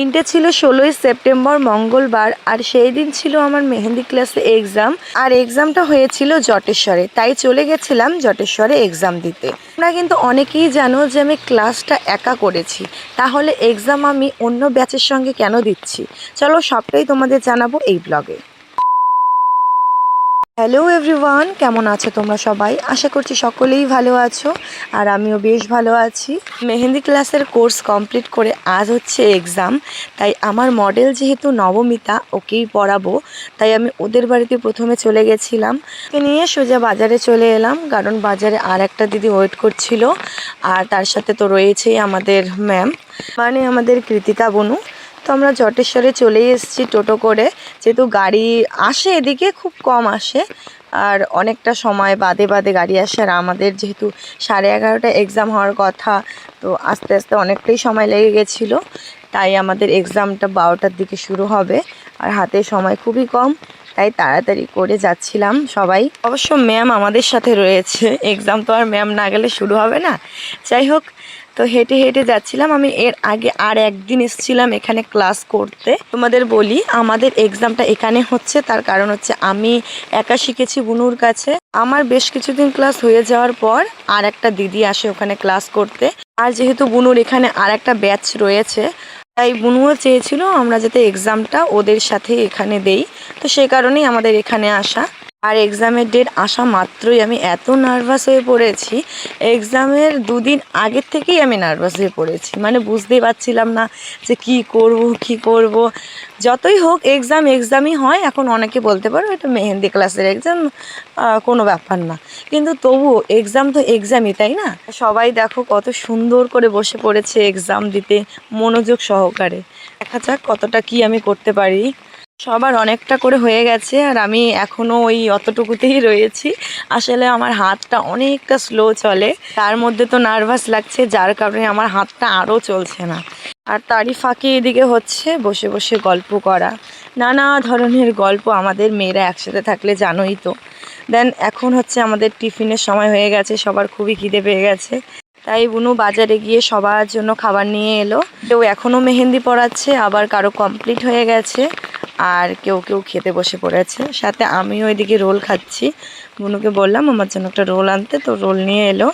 দিনটা ছিল ষোলোই সেপ্টেম্বর, মঙ্গলবার, আর সেই দিন ছিল আমার মেহেন্দি ক্লাসে এক্সাম আর এক্সামটা হয়েছিল জটেশ্বরে, তাই চলে গেছিলাম জটেশ্বরে এক্সাম দিতে। আমরা কিন্তু অনেকেই জানো যে আমি ক্লাসটা একা করেছি, তাহলে এক্সাম আমি অন্য ব্যাচের সঙ্গে কেন দিচ্ছি? চলো সবটাই তোমাদের জানাব এই ব্লগে হ্যালো এভরিওয়ান কেমন আছো তোমরা সবাই? আশা করছি সকলেই ভালো আছো, আর আমিও বেশ ভালো আছি। মেহেন্দি ক্লাসের কোর্স কমপ্লিট করে আজ হচ্ছে এক্সাম তাই আমার মডেল যেহেতু নবমিতা, ওকেই পড়াবো, তাই আমি ওদের বাড়িতে প্রথমে চলে গেছিলাম। নিয়ে সোজা বাজারে চলে এলাম, কারণ বাজারে আর একটা দিদি ওয়েট করছিল, আর তার সাথে তো রয়েছেই আমাদের ম্যাম মানে আমাদের কৃতিকা বনু। তো আমরা জটেশ্বরে চলেই এসেছি টোটো করে। যেহেতু গাড়ি আসে এদিকে, খুব কম আসে। আর অনেকটা সময় বাদে বাদে গাড়ি আসে। আর আমাদের যেহেতু সাড়ে এগারোটা এক্সাম হওয়ার কথা, তো আস্তে আস্তে অনেকটাই সময় লেগে গেছিল। তাই আমাদের এক্সামটা বারোটার দিকে শুরু হবে। আর হাতে সময় খুবই কম, তাই তাড়াতাড়ি করে যাচ্ছিলাম সবাই। অবশ্য ম্যাম আমাদের সাথে রয়েছে। এক্সাম তো আর ম্যাম না গেলে শুরু হবে না। যাই হোক তো হেঁটে হেঁটে যাচ্ছিলাম। আমি এর আগে আর একদিন এসেছিলাম এখানে ক্লাস করতে। তোমাদের বলি, আমাদের এক্সামটা এখানে হচ্ছে, তার কারণ হচ্ছে আমি একা শিখেছি বুনুর কাছে। আমার বেশ কিছুদিন ক্লাস হয়ে যাওয়ার পর আর একটা দিদি আসে ওখানে ক্লাস করতে। আর যেহেতু বুনুর এখানে আর একটা ব্যাচ রয়েছে, তাই বুনুও চেয়েছিল আমরা যাতে এক্সামটা ওদের সাথে এখানে দেই। তো সে কারণেই আমাদের এখানে আসা। আর এক্সামের ডেট আসা মাত্রই আমি এত নার্ভাস হয়ে পড়েছি। এক্সামের দুদিন আগের থেকেই আমি নার্ভাস হয়ে পড়েছি। মানে বুঝতেই পারছিলাম না যে কি করব কি করব। যতই হোক এক্সাম এক্সামই হয়, এখন অনেকে বলতে পারো এটা মেহেন্দি ক্লাসের এক্সাম কোনো ব্যাপার না। কিন্তু তবুও এক্সাম তো এক্সামই তাই না? সবাই দেখো কত সুন্দর করে বসে পড়েছে এক্সাম দিতে, মনোযোগ সহকারে। দেখা যাক কতটা কি আমি করতে পারি। সবার অনেকটা করে হয়ে গেছে আর আমি এখনও ওই অতটুকুতেই রয়েছি। আসলে আমার হাতটা অনেকটা স্লো চলে। তার মধ্যে তো নার্ভাস লাগছে, যার কারণে আমার হাতটা আরও চলছে না। আর তারই ফাঁকে এদিকে হচ্ছে বসে বসে গল্প করা। নানা ধরনের গল্প আমাদের মেয়েরা একসাথে থাকলে জানোই তো। দেন এখন হচ্ছে আমাদের টিফিনের সময় হয়ে গেছে, সবার খুবই খিদে পেয়ে গেছে। তাই বুনু বাজারে গিয়ে সবার জন্য খাবার নিয়ে এলো। কেউ এখনও মেহেন্দি পড়াচ্ছে আবার কারও কমপ্লিট হয়ে গেছে। আর কেউ কেউ খেতে বসে পড়েছে। সাথে আমিও এদিকে রোল খাচ্ছি। বুনুকে বললাম, আমার জন্য একটা রোল আনতে। তো রোল নিয়ে এলো।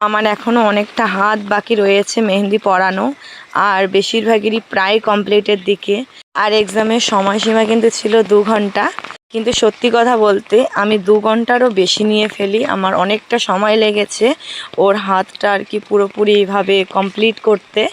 আমার এখনও অনেকটা হাত বাকি রয়েছে মেহেন্দি পরানো, আর বেশিরভাগেরই প্রায় কমপ্লিটের দিকে। আর এক্সামের সময়সীমা কিন্তু ছিল দু ঘণ্টা। কিন্তু সত্যি কথা বলতে, আমি দু ঘন্টারও বেশি নিয়ে ফেলি। আমার অনেকটা সময় লেগেছে ওর হাতটা আর কি পুরোপুরিভাবে কমপ্লিট করতে।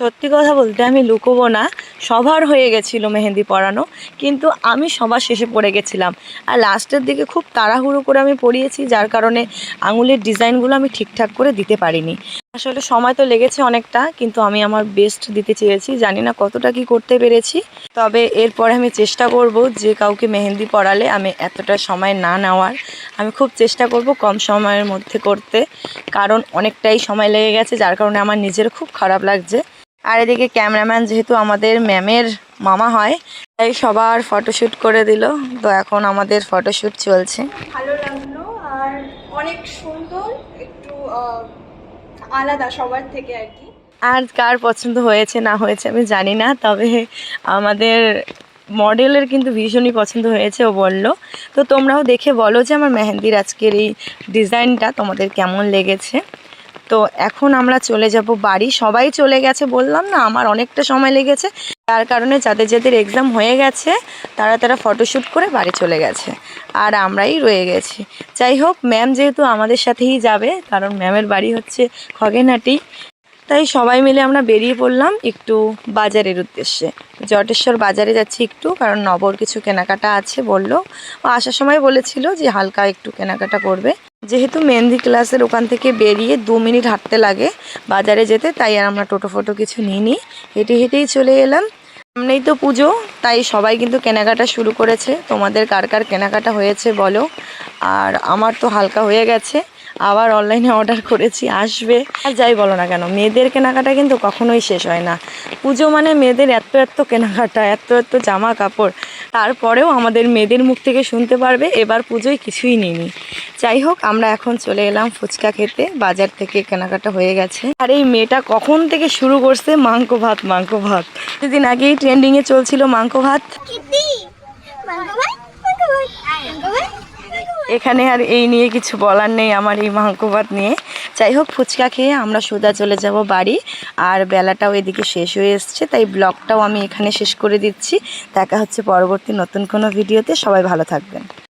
সত্যি কথা বলতে আমি লুকোবো না। সবার হয়ে গেছিল মেহেন্দি পরানো, কিন্তু আমি সবার শেষে পড়ে গেছিলাম। আর লাস্টের দিকে খুব তাড়াহুড়ো করে আমি পরিয়েছি, যার কারণে আঙুলের ডিজাইনগুলো আমি ঠিকঠাক করে দিতে পারিনি। আসলে সময় তো লেগেছে অনেকটা, কিন্তু আমি আমার বেস্ট দিতে চেয়েছি। জানি না কতটা কি করতে পেরেছি, তবে এরপরে আমি চেষ্টা করব যে কাউকে মেহেন্দি পড়ালে আমি এতটা সময় না নেওয়ার। আমি খুব চেষ্টা করব কম সময়ের মধ্যে করতে, কারণ অনেকটাই সময় লেগে গেছে, যার কারণে আমার নিজের খুব খারাপ লাগছে। আর এদিকে ক্যামেরাম্যান যেহেতু আমাদের ম্যামের মামা হয় তাই সবার ফটোশ্যুট করে দিল। তো এখন আমাদের ফটোশ্যুট চলছে। ভালো লাগল আর অনেক সুন্দর একটু আলাদা সবার থেকে আর কি। আর কার পছন্দ হয়েছে না হয়েছে আমি জানি না তবে আমাদের মডেলের কিন্তু ভীষণই পছন্দ হয়েছে ও বলল। তো তোমরাও দেখে বলো যে আমার মেহেন্দির আজকের এই ডিজাইনটা তোমাদের কেমন লেগেছে। তো এখন আমরা চলে যাব বাড়ি। সবাই চলে গেছে বললাম না, আমার অনেকটা সময় লেগেছে। তার কারণে যাদের যাদের এক্সাম হয়ে গেছে, তারা তারা ফটোশ্যুট করে বাড়ি চলে গেছে। আর আমরাই রয়ে গেছি। যাই হোক ম্যাম যেহেতু আমাদের সাথেই যাবে, কারণ ম্যামের বাড়ি হচ্ছে খগেনহাটি। তাই সবাই মিলে আমরা বেরিয়ে পড়লাম একটু বাজারের উদ্দেশ্যে। জটেশ্বর বাজারে যাচ্ছি একটু, কারণ নবর কিছু কেনাকাটা আছে বলল। আসার সময় বলেছিল যে হালকা একটু কেনাকাটা করবে। যেহেতু মেহেন্দি ক্লাসের ওখান থেকে বেরিয়ে দু মিনিট হাঁটতে লাগে বাজারে যেতে, তাই আর আমরা টোটো ফোটো কিছু নিইনি। হেঁটে হেঁটেই চলে এলাম। সামনেই তো পুজো, তাই সবাই কিন্তু কেনাকাটা শুরু করেছে। তোমাদের কার কার কেনাকাটা হয়েছে বলো। আর আমার তো হালকা হয়ে গেছে। আবার অনলাইনে অর্ডার করেছি, আসবে। আর যাই বলো না কেন, মেয়েদের কেনাকাটা কিন্তু কখনোই শেষ হয় না। পুজো মানে মেয়েদের এত এত কেনাকাটা এত এত জামা কাপড়। তারপরেও আমাদের মেয়েদের মুখ থেকে শুনতে পারবে, এবার পুজোয় কিছুই নিইনি। যাই হোক, আমরা এখন চলে এলাম ফুচকা খেতে, বাজার থেকে কেনাকাটা হয়ে গেছে। আর এই মেয়েটা কখন থেকে শুরু করছে? মাংস ভাত মাংস ভাত। কিছুদিন আগেই ট্রেন্ডিংয়ে চলছিল মাংস ভাত। কিটি মাঙ্গো এখানে আর এই নিয়ে কিছু বলার নেই আমার এই মাহকুবাদ নিয়ে। যাই হোক, ফুচকা খেয়ে আমরা সোজা চলে যাব বাড়ি। আর বেলাটাও এদিকে শেষ হয়ে এসছে, তাই ব্লগটাও আমি এখানে শেষ করে দিচ্ছি। দেখা হচ্ছে পরবর্তী নতুন কোনো ভিডিওতে। সবাই ভালো থাকবেন।